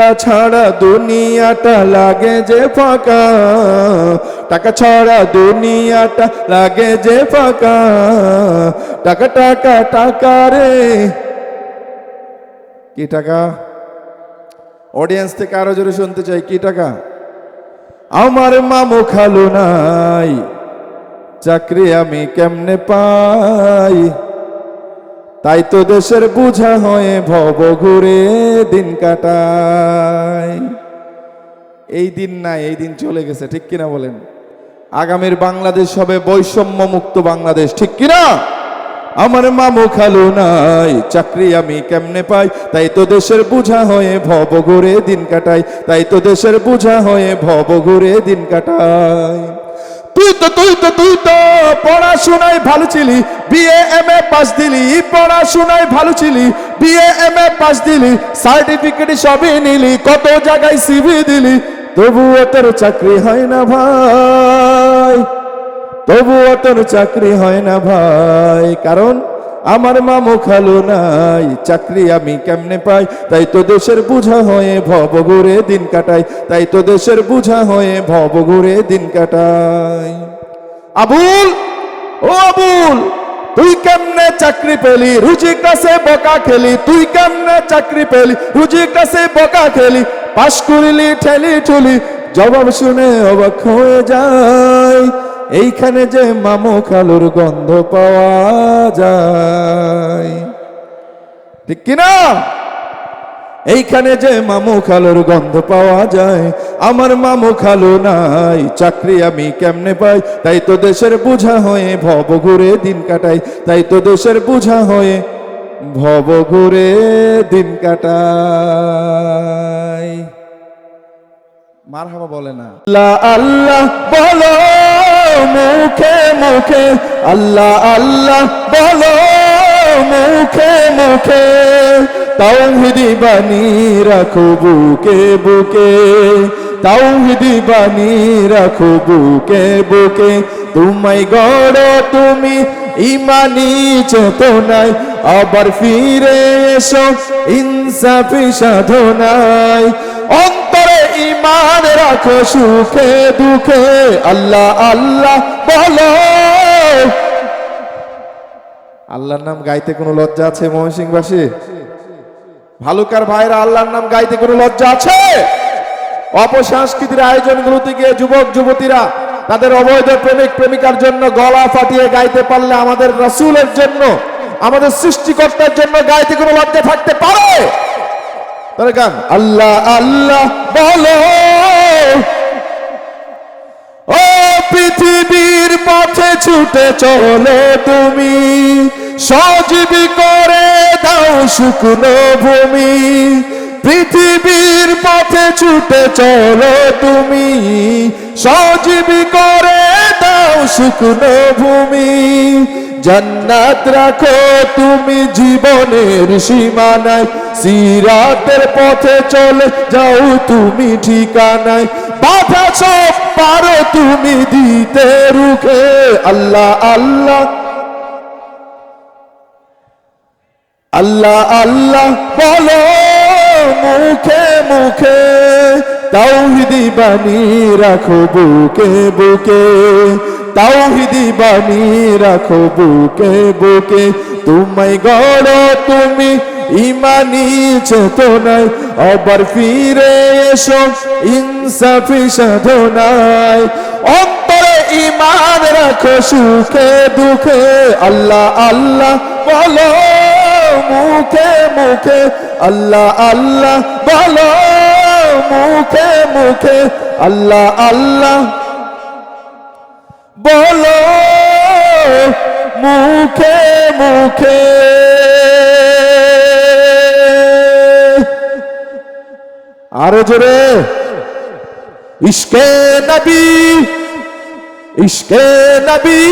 টাকা ছাড়া দুনিয়াটা লাগে যে ফাঁকা। টাকা ছাড়া দুনিয়াটা লাগে যে ফাঁকা। টাকা টাকা টাকা রে। কি টাকা? অডিয়েন্স থেকে আরও জোরে শুনতে চাই, কি টাকা? আমার মামু খালু নাই, চাকরি আমি কেমনে পাই? তাই তো দেশের বুঝা হয়ে ভব ঘুরে দিন কাটাই এই দিন নাই এই দিন চলে গেছে, ঠিক কিনা বলেন? আগামীর বাংলাদেশ হবে বৈষম্য মুক্ত বাংলাদেশ, ঠিক কিনা? আমার মামু খালু নাই, চাকরি আমি কেমনে পাই? তাই তো দেশের বুঝা হয়ে ভব ঘুরে দিন কাটাই তাই তো দেশের বুঝা হয়ে ভব ঘুরে দিন কাটাই তুই তো তুই তো তুই তো পড়াশোনায় ভালো ছিলি। বিএ এম এ পাস দিলি, পড়াশোনায় ভালো ছিলি। বিএ এম এ পাস দিলি সার্টিফিকেট সবই নিলি, কত জায়গায় সিভি দিলি। তবুও তোর চাকরি হয় না ভাই। তবুও তোর চাকরি হয় না ভাই। কারণ আমার মামু খালু নাই, চাকরি আমি কেমনে পাই? তাই তো দেশের বুঝা হয়ে ভব ঘুরে দিন কাটাই, তাই তো দেশের বুঝা হয়ে ভব ঘুরে দিন কাটাই। আবুল, ও আবুল, তুই কেমনে চাকরি পেলি? রুজি কাছে বকা খেলি, তুই কেমনে চাকরি পেলি? রুজি কাছে বকা খেলি, পাশ করিলি, ঠেলি, ঠুলি, জবাব শুনে অবাক হয়ে যায়। এইখানে যে মামু খালুর গন্ধ পাওয়া যায়। ঠিক কিনা? এইখানে যে মামু খালুর গন্ধ পাওয়া যায়, আমার মামু খালু নাই, চাকরি আমি কেমনে পাই? তাই তো দেশের বুঝা হয়ে ভব ঘুরে দিন কাটাই, তাই তো দেশের বুঝা হয়ে ভব ঘুরে দিন কাটাই। মার হাবা বলে না। আল্লাহ বলো। মুখে মুখে, আল্লাহ আল্লাহ বলো, মুখে মুখে, তাওহিদি বানি রাখো বুকে বুকে, তাওহিদি বানি রাখো বুকে বুকে। তোমায় গড় তুমি ইমানি চেতনায়, আবার ফিরে এসো ইনসাফি সাধনায়। অন্তরে ইমান রাখো সুখে দুঃখে। আল্লাহ আল্লাহ, বলো। আল্লাহর নাম গাইতে কোনো লজ্জা আছে ময়মনসিংহবাসী? ভালুকার ভাইরা আল্লাহর নাম গাইতে কোনো লজ্জা আছে? অপসংস্কৃতির আয়োজনগুলোতে গিয়ে যুবক, যুবতীরা তাদের অবৈধ প্রেমিক, প্রেমিকার জন্য গলা ফাটিয়ে গাইতে পারলে আমাদের রসুলের জন্য, আমাদের সৃষ্টিকর্তার জন্য গাইতে কোনো লজ্জা থাকতে পারে? তাহলে গান, আল্লাহ আল্লাহ, বলো। ও পৃথিবীর পথে ছুটে চলো তুমি, সজীবী করে দাও শুকনো ভূমি। পৃথিবীর পথে ছুটে চলো তুমি, সজীবী করে দাও শুকনো ভূমি। জান্নাত রাখো, তুমি জীবনের সীমানায়। সিরাতের পথে চলে যাও, তুমি ঠিকানায়। বাধা সব পারো তুমি দিতে রুখে, আল্লাহ আল্লাহ। আল্লাহ আল্লাহ, বলো মুখে মুখে। তাওহিদি বানি রাখো বুকে বুকে। তাওহিদি বানি রাখো বুকে বুকে। তুমি গড় তুমি, ইমানি চেতনায়। আবার ফিরে এসো, ইনসাফি সাধনায়। অন্তরে ইমান রাখো সুখে দুঃখে। আল্লাহ আল্লাহ, বলো মুখে মুখে। আল্লাহ আল্লাহ, বলো মুখে মুখে। আল্লাহ আল্লাহ বলো, মুখে মুখে। আরও জোরে। ইশকে নবী ইশকে নবী।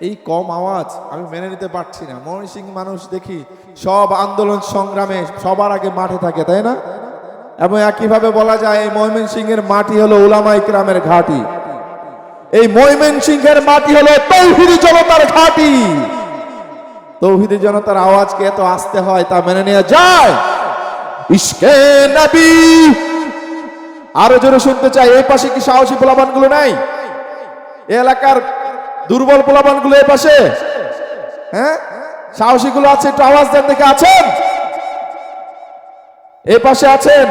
এই কম আওয়াজ আমি মেনে নিতে পারছি না। ময়মনসিং মানুষ দেখি সব আন্দোলন সংগ্রামে সবার আগে মাঠে থাকে, তাই না? এবং একইভাবে বলা যায়, ময়মনসিংহের মাটি হলো উলামা ইকরামের ঘাটি। এই ময়মনসিংহের মাটি হলো তৌহিদি জনতার ঘাটি। তৌহিদি জনতার আওয়াজকে এত আসতে হয় তা মেনে নেওয়া যায়? নবী। আরও জোরে শুনতে চাই, এই পাশে কি সাহসী পোলাপানগুলো নাই? এলাকার দুর্বল পোলাপানগুলো এই পাশে। হ্যাঁ? সাহসী গুলো আছে, একটু আওয়াজ দেন দেখে, আছেন? এই পাশে আছেন।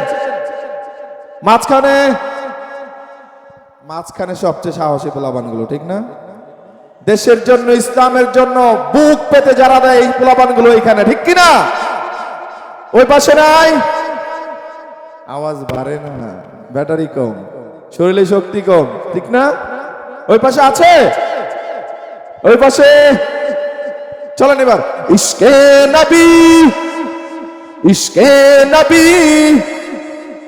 মাঝখানে মাঝখানে সবচেয়ে সাহসী পোলাপানগুলো ঠিক না? দেশের জন্য, ইসলামের জন্য বুক পেতে যারা দেয় এই পোলাপানগুলো এখানে, ঠিক কিনা? ওই পাশে নাই? আওয়াজ বাড়ে না, ব্যাটারি কম, শরীরে শক্তি কম, ঠিক না? ওই পাশে আছে? ওই পাশে? চলেন এবার। ইশকে নবী ইশকে নবী।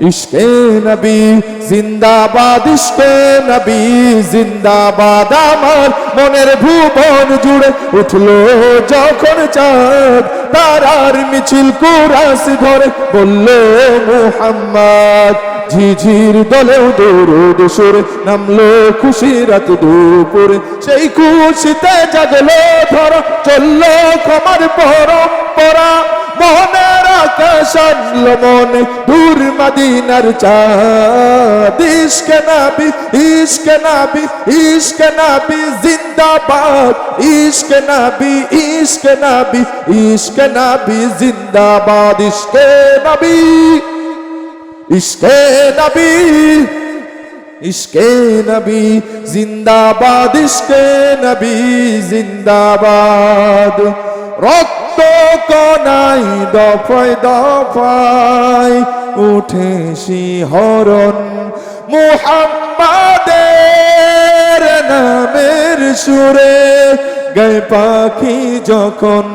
ইশকে নবী, জিন্দাবাদ, ইশকে নবী, জিন্দাবাদ আমার। মনের ভুবন জুড়ে উঠল যখন চাঁদ, তারার মিছিল কুরাস ধরে বলল, মুহাম্মদ। ঝিঝির দলেও দৌড় সুরে নামলো খুশি রাত দুপুরে। সেই খুশিতে জাগলো ধরো, চলল ক্ষমার পরম্পরা। মনের আকাশ আনলো মনে দূর মদিনার চাঁদ ইশকে নাবি ইশকে নাবি ইশকে নাবি জিন্দাবাদ ইশকে নাবি ইশকে নাবি ইশকে নাবি জিন্দাবাদ ইশকে নাবি ইশকে নবী ইশকে নবী জিন্দাবাদ ইশকে নবী জিন্দাবাদ রক্ত কনাই দফায় দফায় উঠে শিহরণ মুহাম্মাদের নামের সুরে। গায়ে পাখি যখন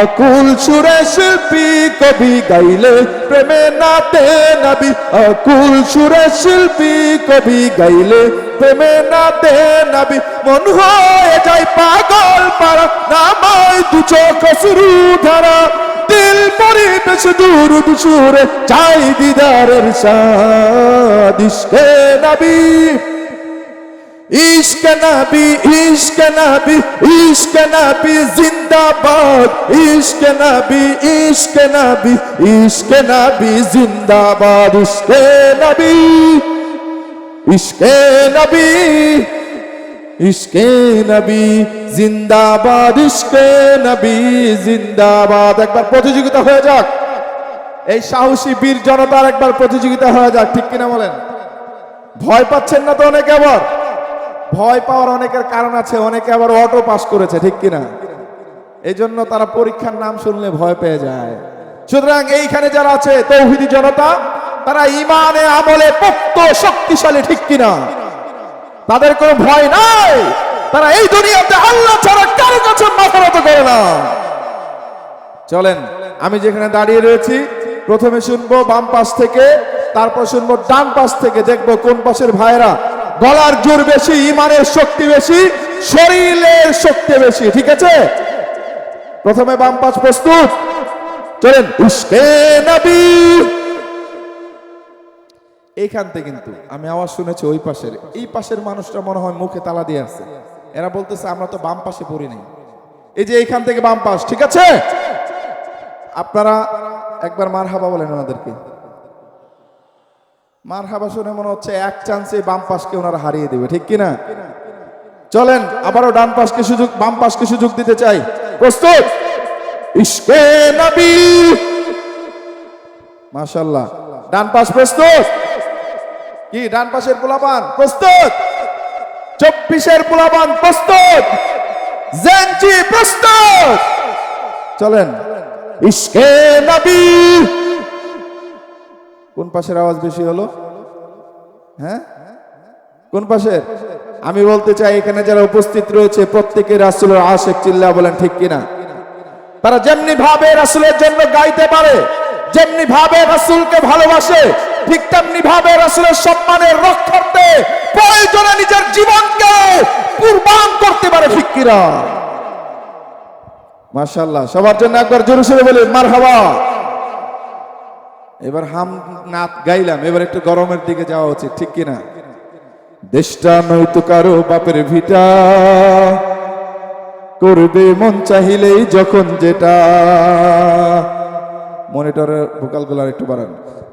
আকুল সুরে শিল্পী কবি গাইলে প্রেমে নাতে নবী। আকুল সুরে শিল্পী কবি গাইলে প্রেমে নাতে নবী মন হয়ে যায় পাগল পারা নামায় দু চোখ শুরু ধারা। দিল পরিবেশ দূর সুরে চাই দিদারের সাদিসকে নবী ইশক নবী ইশক নবী ইশক নবী জিন্দাবাদ। ইশক নবী ইশক নবী ইশক নবী জিন্দাবাদ। ইশক নবী ইশক নবী ইশক নবী, জিন্দাবাদ, ইশক নবী, জিন্দাবাদ। একবার প্রতিযোগিতা হয়ে যাক। এই সাহসী বীর জনতার একবার প্রতিযোগিতা হয়ে যাক, ঠিক কিনা বলেন? ভয় পাচ্ছেন না তো অনেকে আবার? ভয় পাওয়ার অনেকের কারণ আছে, অনেকে আবার অটো পাস করেছে, ঠিক কিনা? এই জন্য তারা পরীক্ষার নাম শুনলে ভয় পেয়ে যায়। সুতরাং এইখানে যারা আছে, তৌহিদি জনতা তারা ইমানে আমলে পোক্ত, শক্তিশালী ঠিক কিনা? তাদের কোনো ভয় নাই। তারা এই দুনিয়াতে আল্লাহ ছাড়া কারও কাছে মাথা করে না। চলেন, আমি যেখানে দাঁড়িয়ে রয়েছি, প্রথমে শুনব বাম পাশ থেকে, তারপর শুনব ডান পাশ থেকে, দেখব কোন পাশের ভাইরা গলার জোর বেশি ইমানের শক্তি বেশি, শরীরের শক্তি বেশি, ঠিক আছে? প্রথমে বাম পাশ প্রস্তুত। চলেন, উস্কে নবী। এইখানতে কিন্তু, আমি আওয়াজ শুনেছি ওই পাশের, এই পাশের মানুষটা মনে হয় মুখে তালা দিয়ে আছে। এরা বলতেছে, আমরা তো বাম পাশে পড়ি নাই। এই যে এইখান থেকে বাম পাশ, ঠিক আছে? আপনারা একবার মার হাবা বলেন ওনাদেরকে। মার হাবা শুনে মনে হচ্ছে এক চান্সে বাম পাশকে ওনারা হারিয়ে দেবে, ঠিক কিনা? চলেন, আবারও ডান পাশকে সুযোগ, বাম পাশকে সুযোগ দিতে চাই। প্রস্তুত? ইশকে নবী! মাশাল্লাহ ডান পাশ প্রস্তুত? কি ডান পাশের পোলাপান? প্রস্তুত। চব্বিশের পোলাপান প্রস্তুত। জেনজি প্রস্তুত। চলেন। ইশকে নবী। কোন পাশের আওয়াজ বেশি হলো? হ্যাঁ? কোন পাশের? আমি বলতে চাই এখানে যারা উপস্থিত রয়েছে প্রত্যেকে রাসুলের আশেক চিল্লা বলেন ঠিক কিনা? তারা যেমনি ভাবে রাসুলের জন্য গাইতে পারে যেমনি ভাবে রাসুলকে ভালোবাসে ঠিক তেমনি ভাবে রাসুলের সম্মানের রক্ষার্থে প্রয়োজনে নিজের জীবনকে কুরবান করতে পারে ফিক্কিরা। মাশাল্লাহ সবার জন্য একবার জোরে সোরে বলি মার এবার হাম নাত গাইলাম, এবার একটু গরমের দিকে যাওয়া উচিত, ঠিক কিনা? দেশটা নয়তো কারও বাপের ভিটা। করবে মন চাহিলেই যখন যেটা। মনিটরের ভোকালগুলো একটু বাড়ান।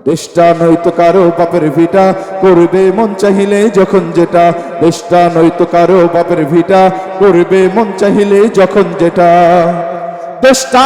দেশটা নয়তো কারও বাপের ভিটা, করবে মন চাহিলে যখন যেটা। দেশটা নয়তো কারও বাপের ভিটা, করবে মন চাহিলে যখন যেটা। দেশটা